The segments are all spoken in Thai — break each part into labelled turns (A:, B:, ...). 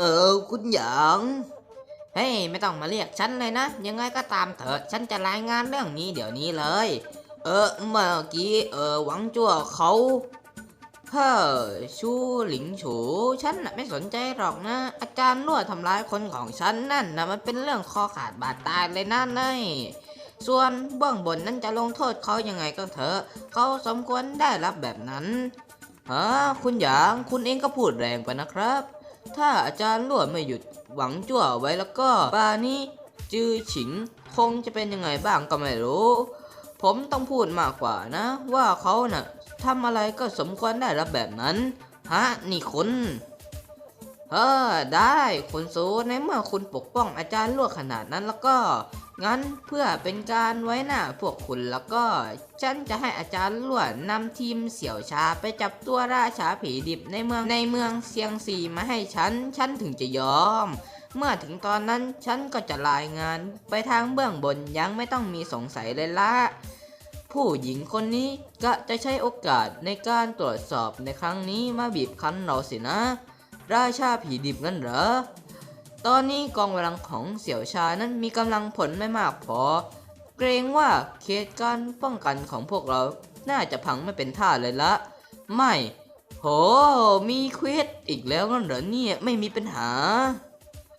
A: เออ คุณหยาง
B: เฮ้ยไม่ต้องมาเรียกฉันเลยนะ ยังไงก็ตามเถอะ ฉันจะรายงานเรื่องนี้เดี๋ยวนี้เลย
A: เออเมื่อกี้เออหวังจั่วเขาเฮ้อชูหลิงฉู
B: ฉันน่ะไม่สนใจหรอกนะ อาจารย์รั่วทำร้ายคนของฉันนั่นนะมันเป็นเรื่องคอขาดบาดตายเลยนะเนยส่วนเบื้องบนนั้นจะลงโทษเขายังไงก็เถอะ เขาสมควรได้รับแบบนั้น
A: ฮะคุณหยางคุณเองก็พูดแรงไปนะครับ ถ้าอาจารย์รั่วไม่หยุดหวังจั่วไว้แล้วก็ป่านี้จือฉิงคงจะเป็นยังไงบ้างก็ไม่รู้ ผมต้องพูดมากกว่านะ ว่าเขาน่ะทำอะไรก็สมควรได้รับแบบนั้น ฮะ นี่คุณเออได้คุณซูในเมื่อคุณปกป้องอาจารย์ลวกขนาดนั้นแล้วก็ งั้นเพื่อเป็นการไว้หน้าพวกคุณแล้วก็ ฉันจะให้อาจารย์ล้วนนำทีมเสี่ยวชาไปจับตัวราชาผีดิบในเมืองในเมืองเซียงซีมาให้ฉัน ฉันถึงจะยอม เมื่อถึงตอนนั้นฉันก็จะรายงานไปทางเบื้องบนยังไม่ต้องมีสงสัยเลยละผู้หญิงคนนี้ก็จะใช้โอกาสในการตรวจสอบในครั้งนี้มาบีบคั้นเราสินะ ราชาผีดิบนั่นเหรอ ตอนนี้กองกำลังของเสี่ยวชานั้นมีกำลังผลไม่มากพอ เกรงว่าเขตการป้องกันของพวกเราน่าจะพังไม่เป็นท่าเลยละ ไม่ โห มีเควสอีกแล้วงั้นเหรอเนี่ย ไม่มีปัญหา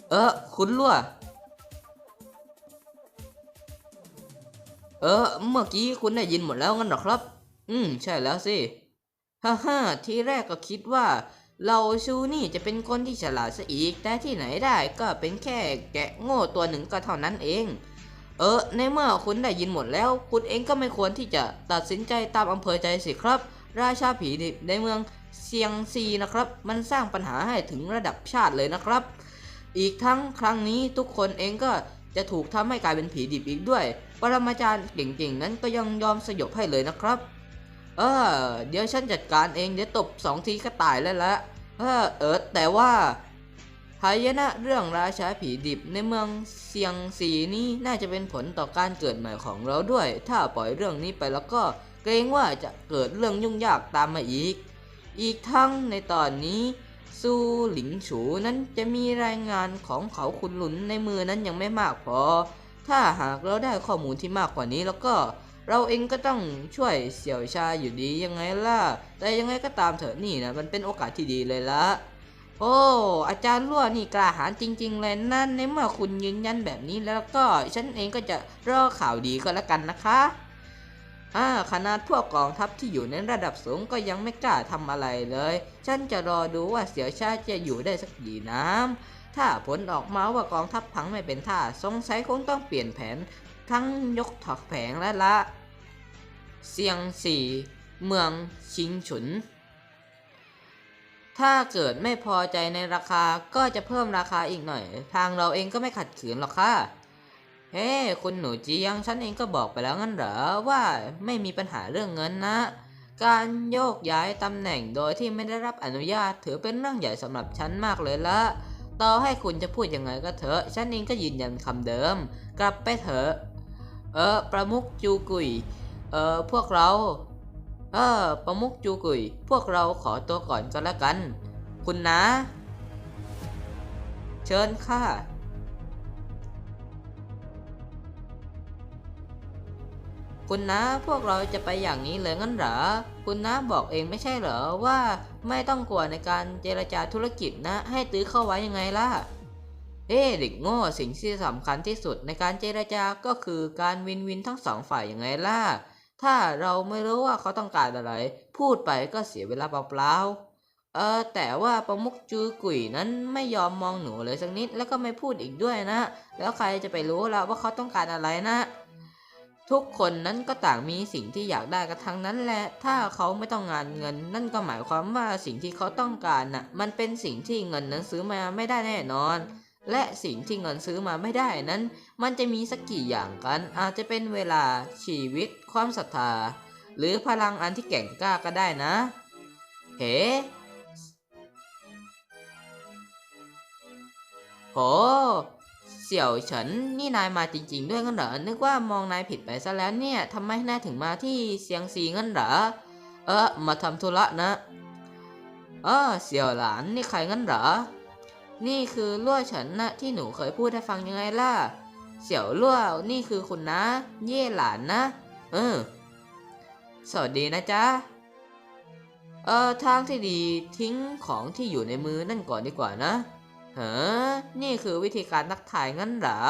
A: เออ คุณล่วเออ เมื่อกี้คุณได้ยินหมดแล้วงั้นหรอครับ อืม ใช่แล้วสิ ฮ่าฮ่าทีแรกก็คิดว่า เราชูนี่จะเป็นคนที่ฉลาดซะอีก แต่ที่ไหนได้ก็เป็นแค่แกะโง่ตัวหนึ่งก็เท่านั้นเอง เออ ในเมื่อคุณได้ยินหมดแล้ว คุณเองก็ไม่ควรที่จะตัดสินใจตามอำเภอใจสิครับ ราชาผีดิบในเมืองเซียงซีนะครับ มันสร้างปัญหาให้ถึงระดับชาติเลยนะครับ อีกทั้งครั้งนี้ทุกคนเองก็จะถูกทำให้กลายเป็นผีดิบอีกด้วย ปรมาจารย์เก่งๆ นั้นก็ยังยอมสยบให้เลยนะครับ เออ เดี๋ยวฉันจัดการเอง เดี๋ยวตบสองทีก็ตายแล้วละ เออเออแต่ว่าหายนะเรื่องราชาผีดิบในเมืองเซียงซีนี่น่าจะเป็นผลต่อการเกิดใหม่ของเราด้วย ถ้าปล่อยเรื่องนี้ไปแล้วก็เกรงว่าจะเกิดเรื่องยุ่งยากตามมาอีก อีกทั้งในตอนนี้ซูหลิงฉูนั้นจะมีรายงานของเขาคุณหลุนในมือนั้นยังไม่มากพอ ถ้าหากเราได้ข้อมูลที่มากกว่านี้แล้วก็ เราเองก็ต้องช่วยเสี่ยวชาอยู่ดียังไงล่ะ แต่ยังไงก็ตามเถอะนี่นะมันเป็นโอกาสที่ดีเลยละโอ้ อาจารย์รั่วนี่กล้าหาญจริง ๆ เลยนั่นในเมื่อคุณยืนยันแบบนี้แล้วก็ฉันเองก็จะรอข่าวดีก็แล้วกันนะคะอ่าขนาดพวกกองทัพที่อยู่ในระดับสูงก็ยังไม่กล้าทำอะไรเลย ฉันจะรอดูว่าเสี่ยวชาจะอยู่ได้สักกี่น้ำถ้าผลออกมาว่ากองทัพพังไม่เป็นท่าสงสัยคงต้องเปลี่ยนแผน ทั้งยกถอกแผงและละ เซียงสี่เมืองชิงฉุน ถ้าเกิดไม่พอใจในราคาก็จะเพิ่มราคาอีกหน่อย ทางเราเองก็ไม่ขัดขืนหรอกค่ะ เฮ้คุณหนูจียังฉันเองก็บอกไปแล้วงั้นเหรอว่าไม่มีปัญหาเรื่องเงินนะ การโยกย้ายตำแหน่งโดยที่ไม่ได้รับอนุญาตถือเป็นเรื่องใหญ่สำหรับฉันมากเลยละต่อให้คุณจะพูดยังไงก็เถอะ ฉันเองก็ยืนยันคำเดิม กลับไปเถอะ เออ ประมุกจูกุย เออพวกเรา เออ ประมุกจูกุย พวกเราขอตัวก่อนก็แล้วกัน คุณนะ เชิญค่ะคุณนะพวกเราจะไปอย่างนี้เลยงั้นเหรอ คุณนะบอกเองไม่ใช่เหรอว่าไม่ต้องกลัวในการเจรจาธุรกิจนะ ให้ตื้อเข้าไว้ยังไงล่ะ เอ้เด็กโง่สิ่งที่สำคัญที่สุดในการเจรจาก็คือการวินวินทั้งสองฝ่ายยังไงล่ะ ถ้าเราไม่รู้ว่าเขาต้องการอะไร พูดไปก็เสียเวลาเปล่าๆ เออแต่ว่าประมุกจูกุยนั้นไม่ยอมมองหนูเลยสักนิดแล้วก็ไม่พูดอีกด้วยนะ แล้วใครจะไปรู้ล่ะว่าเขาต้องการอะไรนะ ทุกคนนั้นก็ต่างมีสิ่งที่อยากได้กันทั้งนั้นแหละ ถ้าเขาไม่ต้องงานเงิน นั่นก็หมายความว่าสิ่งที่เขาต้องการน่ะมันเป็นสิ่งที่เงินนั้นซื้อมาไม่ได้แน่นอน และสิ่งที่เงินซื้อมาไม่ได้นั้น มันจะมีสักกี่อย่างกัน อาจจะเป็นเวลาชีวิต ความศรัทธา หรือพลังอันที่แก่งกล้าก็ได้นะ เฮ้โหเสี่ยวเฉินนี่นายมาจริง ๆ ด้วยงั้นเหรอ นึกว่ามองนายผิดไปซะแล้วเนี่ยทำไมนายถึงมาที่เซียงซีงั้นเหรอ เออมาทำธุระนะ เออเสี่ยวหลานนี่ใครงั้นเหรอ นี่คือลั่วฉินนะที่หนูเคยพูดให้ฟังยังไงล่ะ เสี่ยวลั่วนี่คือคุณนะ เย่หลานนะ เออ สวัสดีนะจ๊ะ เออทางที่ดีทิ้งของที่อยู่ในมือนั่นก่อนดีกว่านะเฮ้อนี่คือวิธีการทักทายงั้นเหรอ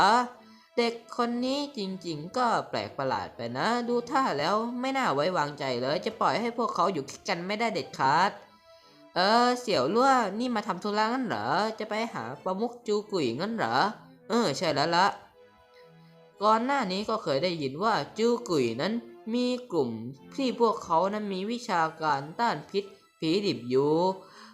A: เด็กคนนี้จริงๆ ก็แปลกประหลาดไปนะ ดูท่าแล้วไม่น่าไว้วางใจเลย จะปล่อยให้พวกเขาอยู่กันไม่ได้เด็ดขาด เออ เสี่ยวลั่วนี่มาทำธุระงั้นเหรอ จะไปหาประมุกจูกุยงั้นเหรอ เออ ใช่แล้วละก่อนหน้านี้ก็เคยได้ยินว่าจูกุยนั้นมีกลุ่มที่พวกเขานั้นมีวิชาการต้านพิษผีดิบอยู่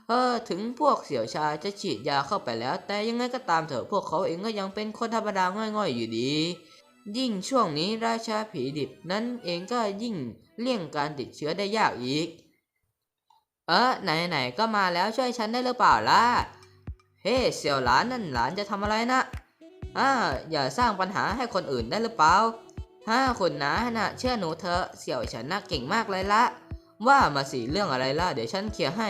A: เออถึงพวกเสี่ยวชาจะฉีดยาเข้าไปแล้ว แต่ยังไงก็ตามเถอะพวกเขาเองก็ยังเป็นคนธรรมดาง่อยๆอยู่ดี ยิ่งช่วงนี้ราชาผีดิบนั้นเองก็ยิ่งเลี่ยงการติดเชื้อได้ยากอีก เออไหนๆก็มาแล้วช่วยฉันได้หรือเปล่าล่ะ เฮ้เสี่ยวหลานนั่นหลานจะทำอะไรนะอ่าอย่าสร้างปัญหาให้คนอื่นได้หรือเปล่าฮ่าคุณนะนะเชื่อหนูเถอะเสี่ยวฉันน่ะเก่งมากเลยละ ว่ามาสิเรื่องอะไรล่ะเดี๋ยวฉันเคลียร์ให้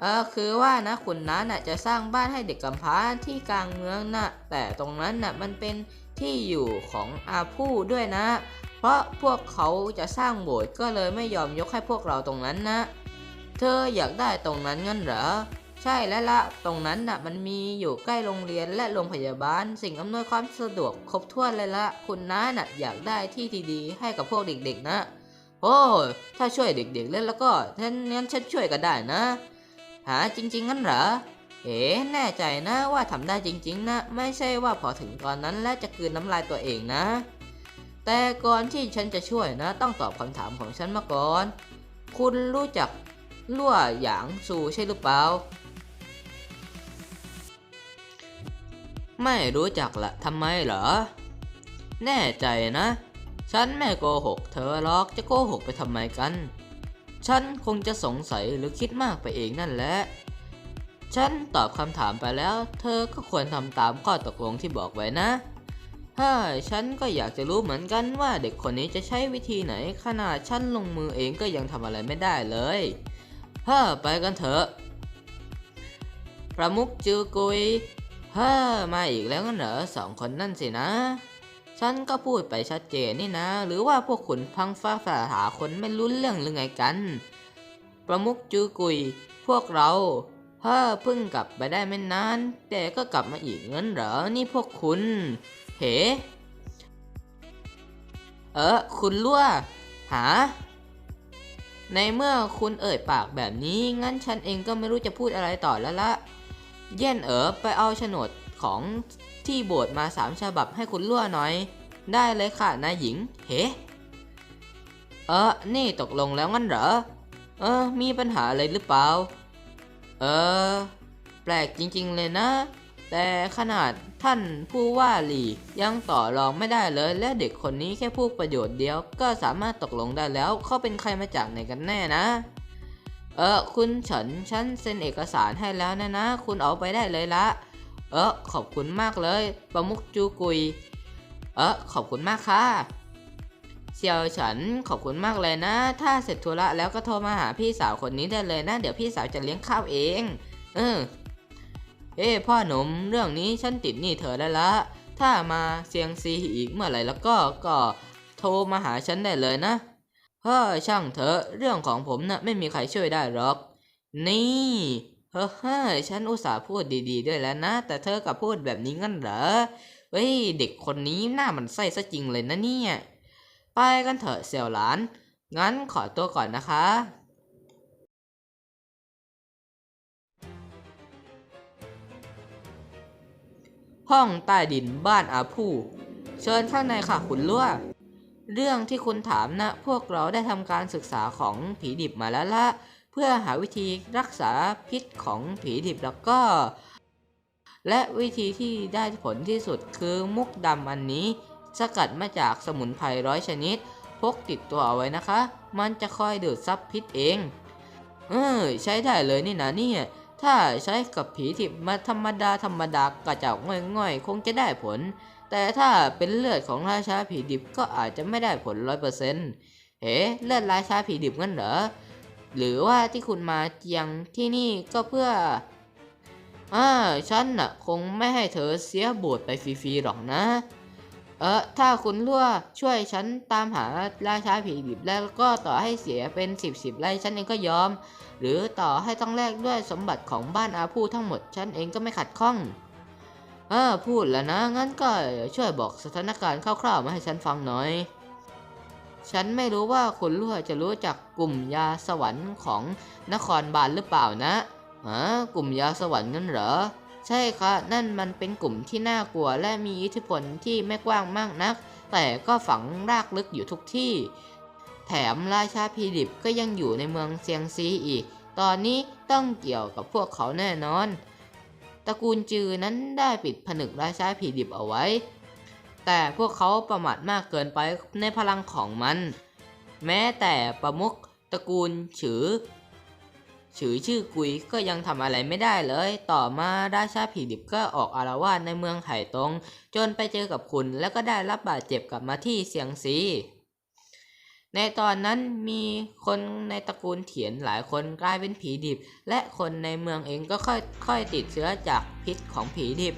A: เออคือว่านะคุณน้าน่ะจะสร้างบ้านให้เด็กกำพร้าที่กลางเมืองน่ะ แต่ตรงนั้นน่ะมันเป็นที่อยู่ของอาผู้ด้วยนะ เพราะพวกเขาจะสร้างโบสถ์ก็เลยไม่ยอมยกให้พวกเราตรงนั้นนะ เธออยากได้ตรงนั้นงั้นเหรอ ใช่แล้วละ ตรงนั้นน่ะมันมีอยู่ใกล้โรงเรียนและโรงพยาบาล สิ่งอำนวยความสะดวกครบถ้วนเลยละคุณน้าน่ะอยากได้ที่ดีๆให้กับพวกเด็กๆนะ โอ้ถ้าช่วยเด็กๆเล่นแล้วก็งั้นงั้นฉันช่วยก็ได้นะ หาจริง ๆ งั้นเหรอ เอ๋แน่ใจนะว่าทำได้จริง ๆ นะ ไม่ใช่ว่าพอถึงตอนนั้นแล้วจะกลืนน้ำลายตัวเองนะ แต่ก่อนที่ฉันจะช่วยนะ ต้องตอบคำถามของฉันมาก่อน คุณรู้จัก ลั่วหยางซูใช่หรือเปล่า ไม่รู้จักละทำไมเหรอ แน่ใจนะ ฉันไม่โกหก เธอหรอกจะโกหกไปทำไมกัน ฉันคงจะสงสัยหรือคิดมากไปเองนั่นแหละ ฉันตอบคำถามไปแล้ว เธอก็ควรทำตามข้อตกลงที่บอกไว้นะฮ่าฉันก็อยากจะรู้เหมือนกันว่าเด็กคนนี้จะใช้วิธีไหน ขนาดฉันลงมือเองก็ยังทำอะไรไม่ได้เลย ฮ่าไปกันเถอะประมุกจือกุยฮ่ามาอีกแล้วงั้นเหรอสองคนนั่นสินะ ฉันก็พูดไปชัดเจนนี่นะ หรือว่าพวกขุนพังฟ้าฝ่าหาคนไม่รู้เรื่องหรือไงกัน ประมุกจือกุย พวกเราเฮ้อเพิ่งกลับไปได้ไม่นาน แต่ก็กลับมาอีกเงินเหรอ นี่พวกคุณเฮ้เออคุณลั่วหา ในเมื่อคุณเอ่ยปากแบบนี้ งั้นฉันเองก็ไม่รู้จะพูดอะไรต่อแล้วละ เย่นเอ๋อไปเอาโฉนดของที่โบสถ์มาสามฉบับให้คุณล่วหน่อย ได้เลยค่ะนายหญิง เฮ้เออนี่ตกลงแล้วงั้นเหรอ เออ มีปัญหาอะไรหรือเปล่า เออ แปลกจริงๆเลยนะ แต่ขนาดท่านผู้ว่าหลียังต่อรองไม่ได้เลย และเด็กคนนี้แค่พูดประโยชน์เดียว ก็สามารถตกลงได้แล้วเขาเป็นใครมาจากไหนกันแน่นะ เออคุณเฉินฉันเซ็นเอกสารให้แล้วนะนะ คุณเอาไปได้เลยละ เออขอบคุณมากเลย ประมุกจูกุย เออขอบคุณมากค่ะเสี่ยวฉันขอบคุณมากเลยนะ ถ้าเสร็จธุระแล้วก็โทรมาหาพี่สาวคนนี้ได้เลยนะ เดี๋ยวพี่สาวจะเลี้ยงข้าวเอง เออ เอ้พ่อหนุ่มเรื่องนี้ฉันติดหนี้เธอได้ละ ถ้ามาเซียงซีอีกเมื่อไหร่แล้วก็ก็โทรมาหาฉันได้เลยนะเฮ้ช่างเถอะเรื่องของผมนะ่ะไม่มีใครช่วยได้หรอก นี่เฮ้ยเฮ้ยฉันอุตส่าห์พูดดีๆ ด้วยแล้วนะ แต่เธอกลับพูดแบบนี้งั้นเหรอเฮ้ยเด็กคนนี้หน้ามันไส้ซะจริงเลยนะเนี่ย ไปกันเถอะเสี่ยวหลาน งั้นขอตัวก่อนนะคะ ห้องใต้ดินบ้านอาผู้ เชิญข้างในค่ะคุณลั่วเรื่องที่คุณถามนะ พวกเราได้ทำการศึกษาของผีดิบมาแล้วละ เพื่อหาวิธีรักษาพิษของผีดิบแล้วก็ และวิธีที่ได้ผลที่สุดคือมุกดำอันนี้ สกัดมาจากสมุนไพรร้อยชนิด พกติดตัวเอาไว้นะคะ มันจะคอยดูดซับพิษเอง เออใช้ได้เลยนี่นะเนี่ย ถ้าใช้กับผีทิบมาธรรมดาธรรมดากระเจากง่อยๆ คงจะได้ผล แต่ถ้าเป็นเลือดของราชาผีดิบก็อาจจะไม่ได้ผลร้อยเปอร์เซ็นต์เฮ้เลือดราชาผีดิบงั้นเหรอ หรือว่าที่คุณมาเจียงที่นี่ก็เพื่ออ่าฉันน่ะคงไม่ให้เธอเสียโบทไปฟรีๆหรอกนะ เออถ้าคุณลั่วช่วยฉันตามหาราชาผีดิบแล้วก็ต่อให้เสียเป็นสิบสิบไร่ฉันเองก็ยอม หรือต่อให้ต้องแลกด้วยสมบัติของบ้านอาพูทั้งหมดฉันเองก็ไม่ขัดข้องเออพูดแล้วนะ งั้นก็ช่วยบอกสถานการณ์คร่าวๆมาให้ฉันฟังหน่อย ฉันไม่รู้ว่าคุณลั่วจะรู้จักกลุ่มยาสวรรค์ของนครบาลหรือเปล่านะฮะกลุ่มยาสวรรค์นั่นเหรอ ใช่ค่ะนั่นมันเป็นกลุ่มที่น่ากลัวและมีอิทธิพลที่ไม่กว้างมากนัก แต่ก็ฝังรากลึกอยู่ทุกที่ แถมราชาพีดิบก็ยังอยู่ในเมืองเซียงซีอีก ตอนนี้ต้องเกี่ยวกับพวกเขาแน่นอน ตระกูลจือนั้นได้ปิดผนึกราชาผีดิบเอาไว้ แต่พวกเขาประมาทมากเกินไปในพลังของมัน แม้แต่ประมุขตระกูลฉือ ฉือชื่อกุยก็ยังทำอะไรไม่ได้เลย ต่อมาราชาผีดิบก็ออกอารวาสในเมืองไห่ตง จนไปเจอกับคุณแล้วก็ได้รับบาดเจ็บกลับมาที่เซียงซีในตอนนั้นมีคนในตระกูลเถียนหลายคนกลายเป็นผีดิบ และคนในเมืองเองก็ค่อยๆติดเชื้อจากพิษของผีดิบ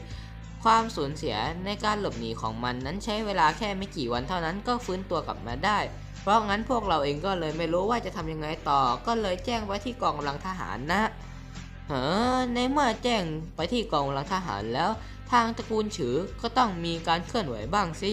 A: ความสูญเสียในการหลบหนีของมันนั้นใช้เวลาแค่ไม่กี่วันเท่านั้นก็ฟื้นตัวกลับมาได้ เพราะงั้นพวกเราเองก็เลยไม่รู้ว่าจะทำยังไงต่อ ก็เลยแจ้งไว้ที่กองกำลังทหารนะเฮ้อในเมื่อแจ้งไปที่กองกำลังทหารแล้ว ทางตระกูลฉือก็ต้องมีการเคลื่อนไหวบ้างสิ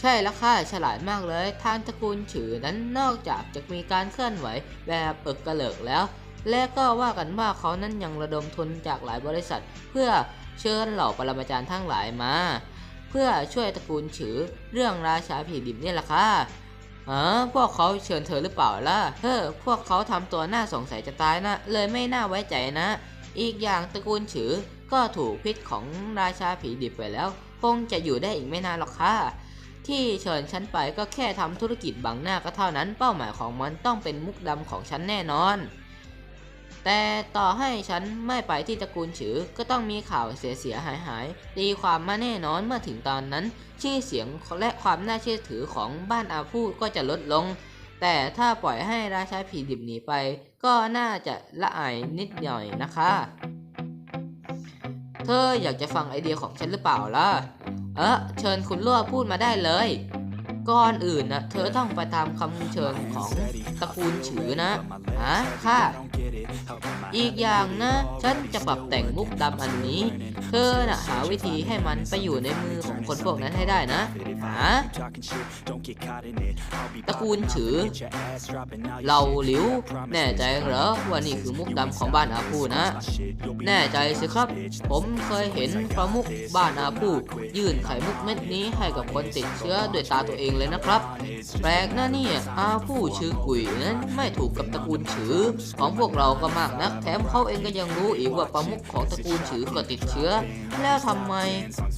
A: ใช่แล้วค่ะฉลาดมากเลย ทางตระกูลฉือนั้นนอกจากจะมีการเคลื่อนไหวแบบเอิกกระเลิกแล้ว และก็ว่ากันว่าเขานั้นยังระดมทุนจากหลายบริษัท เพื่อเชิญเหล่าปรมาจารย์ทั้งหลายมา พื่อช่วยตระกูลฉือเรื่องราชาผีดิบนี่แหละค่ะอ๋อพวกเขาเชิญเธอหรือเปล่าล่ะ เฮ้อ พวกเขาทำตัวน่าสงสัยจะตายนะ เลยไม่น่าไว้ใจนะ อีกอย่างตระกูลฉือก็ถูกพิษของราชาผีดิบไปแล้ว คงจะอยู่ได้อีกไม่นานหรอกค่ะ ที่เชิญฉันไปก็แค่ทำธุรกิจบังหน้าก็เท่านั้น เป้าหมายของมันต้องเป็นมุกดำของฉันแน่นอน แต่ต่อให้ฉันไม่ไปที่ตระกูลฉือ ก็ต้องมีข่าวเสียเสียหายหายตีความมาแน่นอนเมื่อถึงตอนนั้น ชื่อเสียงและความน่าเชื่อถือของบ้านอาพูก็จะลดลง แต่ถ้าปล่อยให้ราชาผีดิบหนีไป ก็น่าจะละอายนิดหน่อยนะคะ เธออยากจะฟังไอเดียของฉันหรือเปล่าล่ะ เออเชิญคุณล่วพูดมาได้เลย ก่อนอื่นนะเธอต้องไปตามคำเชิญของตระกูลฉือนะฮะค่ะ อีกอย่างนะ ฉันจะปรับแต่งมุกดำอันนี้ เธอนะหาวิธีให้มันไปอยู่ในมือของคนพวกนั้นให้ได้นะหาตระกูลฉือ เราหลิว แน่ใจเหรอว่านี่คือมุกดำของบ้านอาพูนะ แน่ใจสิครับ ผมเคยเห็นประมุกบ้านอาพูยื่นไข่มุกเม็ดนี้ให้กับคนติดเชื้อด้วยตาตัวเองเลยนะครับ แปลกนะเนี่ยอาผู้ชื่อกุยนั้นไม่ถูกกับตระกูลฉือ ของพวกเราก็มากนัก แถมเขาเองก็ยังรู้อีกว่าประมุขของตระกูลฉือก็ติดเชื้อ แล้วทำไม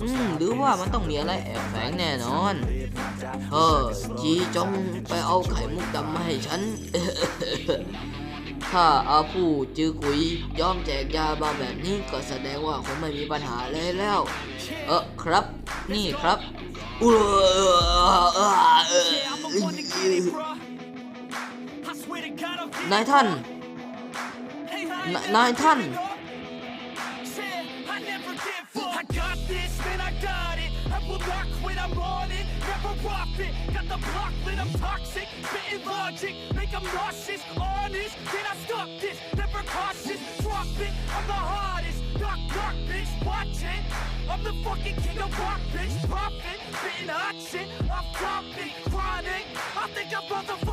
A: อืมหรือว่ามันต้องมีอะไรแอบแฝงแน่นอนเออจีจงไปเอาไข่มุกดำมาให้ฉันถ้าอาผู้จือกุยยอมแจกยามาแบบนี้ก็แสดงว่าคงไม่มีปัญหาเลยแล้ว เออครับ นี่ครับอุ นายท่านนนายท่าน
C: I never give up. I got this, man, I got it. I will not quit, I'm on it. Never off it. The block lit, I'm toxic. Spitting logic, make 'em nauseous. Honest, can I stop this? Never cautious, drop it. I'm the hardest. Knock, knock, bitch, watch it. I'm the fucking king of rock, bitch. Profit, spitting hot shit. Off topic, chronic. I think I'm motherfucking.